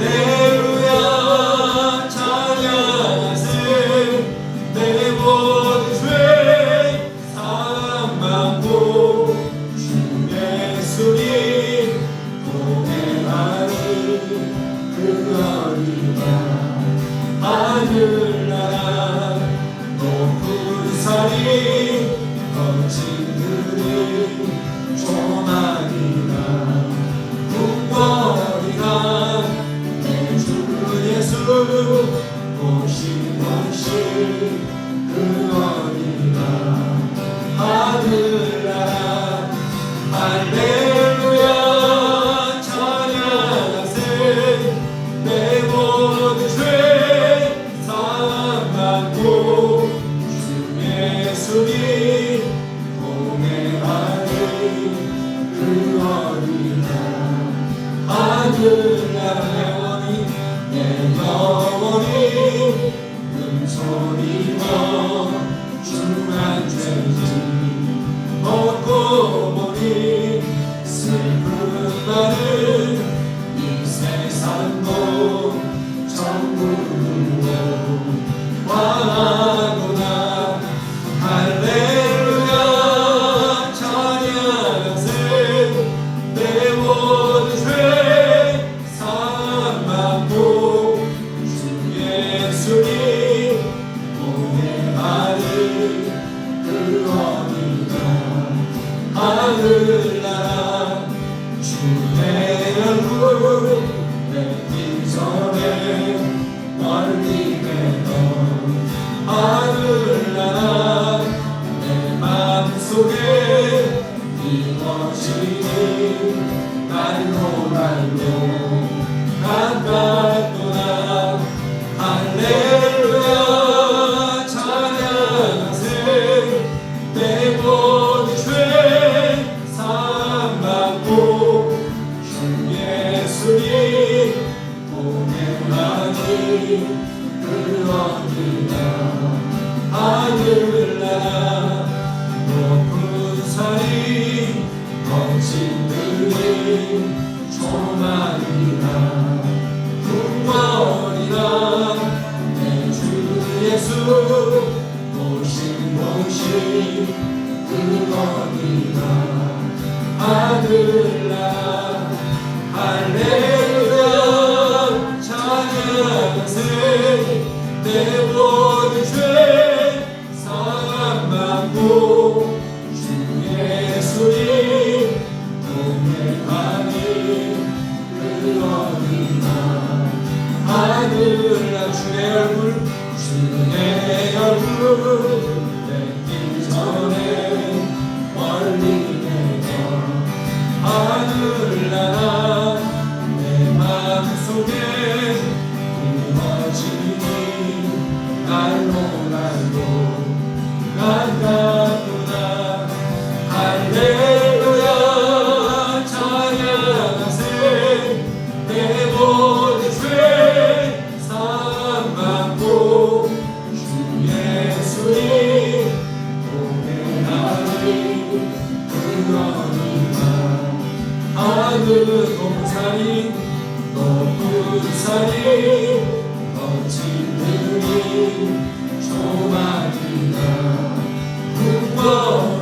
Yeah. 你认错梦后就不敢 어머니나 아들나 할렐루야. 자녀 세 내본 죄 사랑 받고 주 예수님 동행하니 그러니나 아들나 주의 얼굴 주의 얼굴. 머물러 내 마음속에 높은 산이 높은 산이 멋진 들이 조마디가 굳어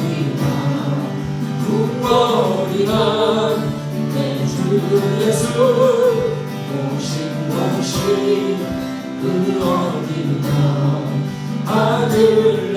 모신 모신 그 어린양 아들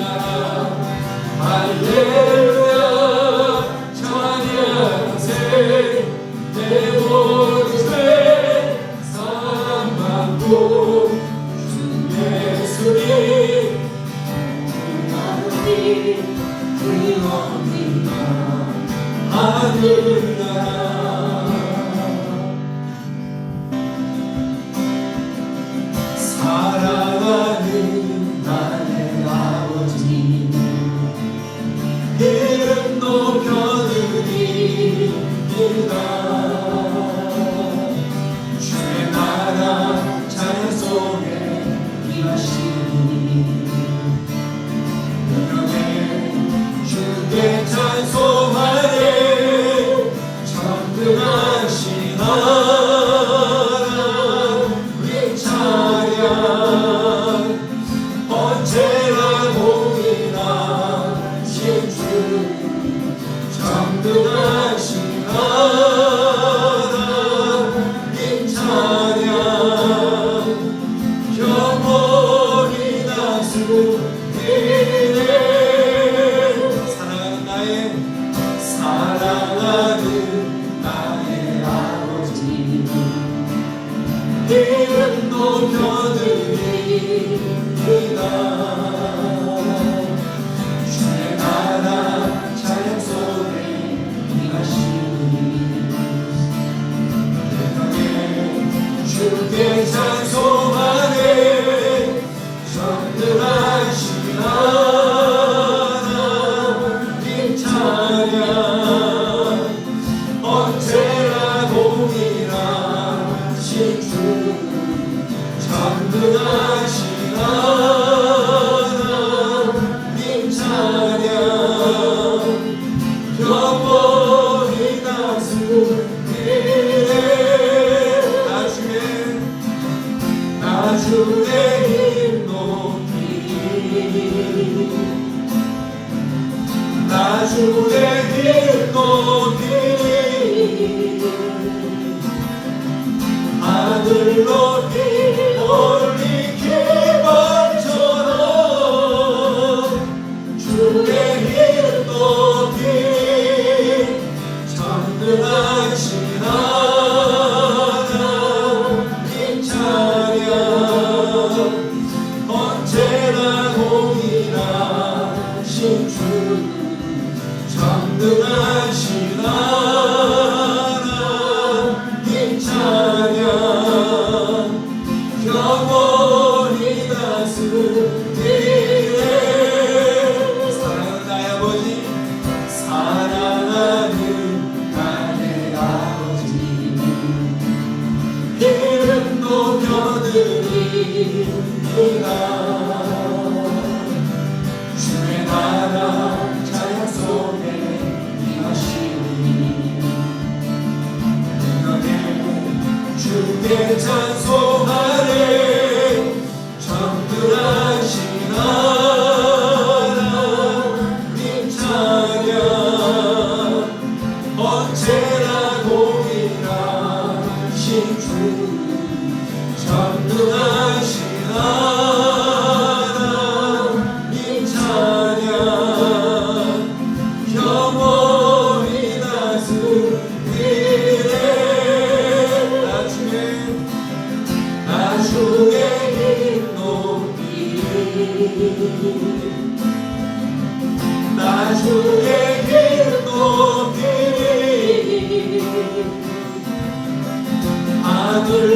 그대를 찬송.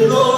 Lord.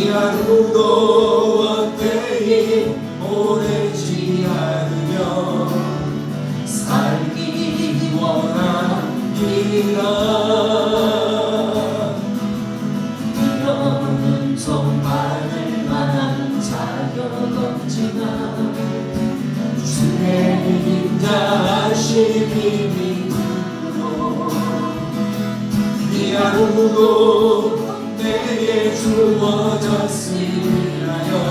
你还不懂 주와 다스리하여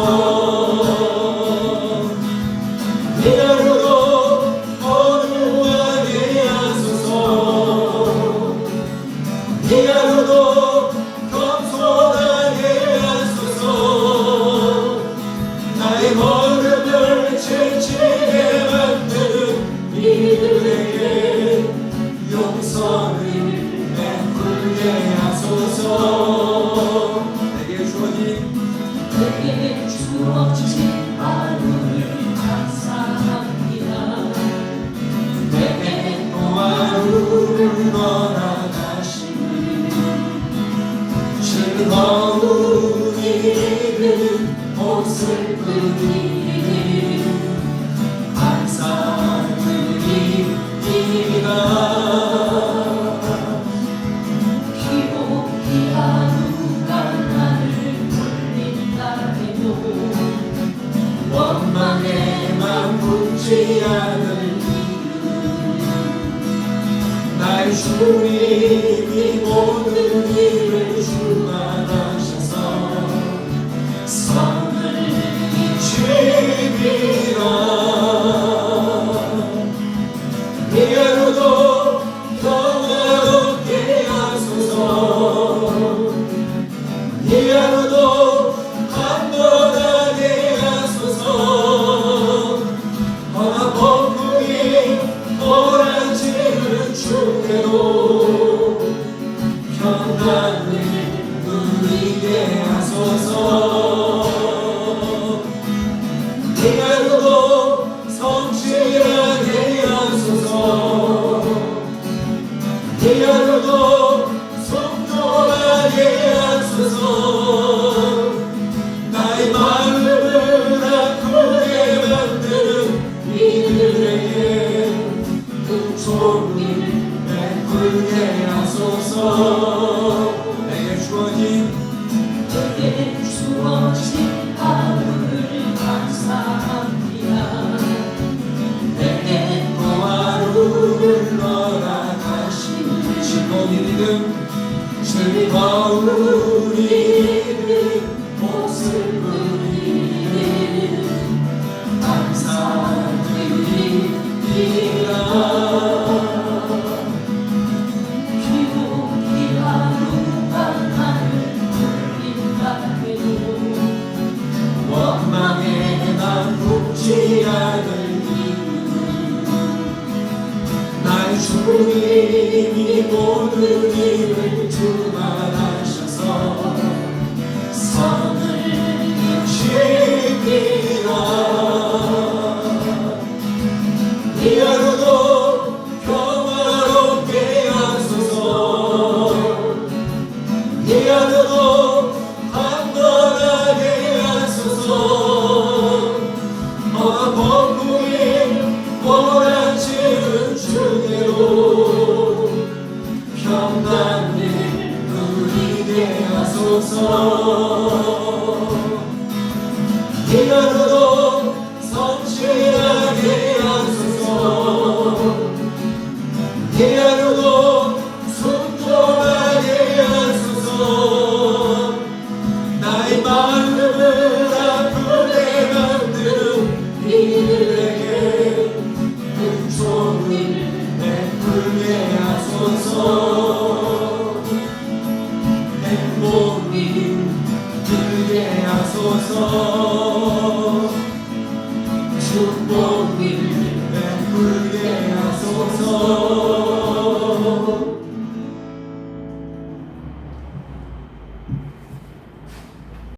Senhor. 변치 않은 나의 주님이 모든 일을 주관하셔서 성을 지비로 내게 하소서. 내게 주어진 내게 주어진 하루를 감사합니다. 내게 또 하루를 돌아가신 즐거운 믿음 즐거운 믿음 주님이 모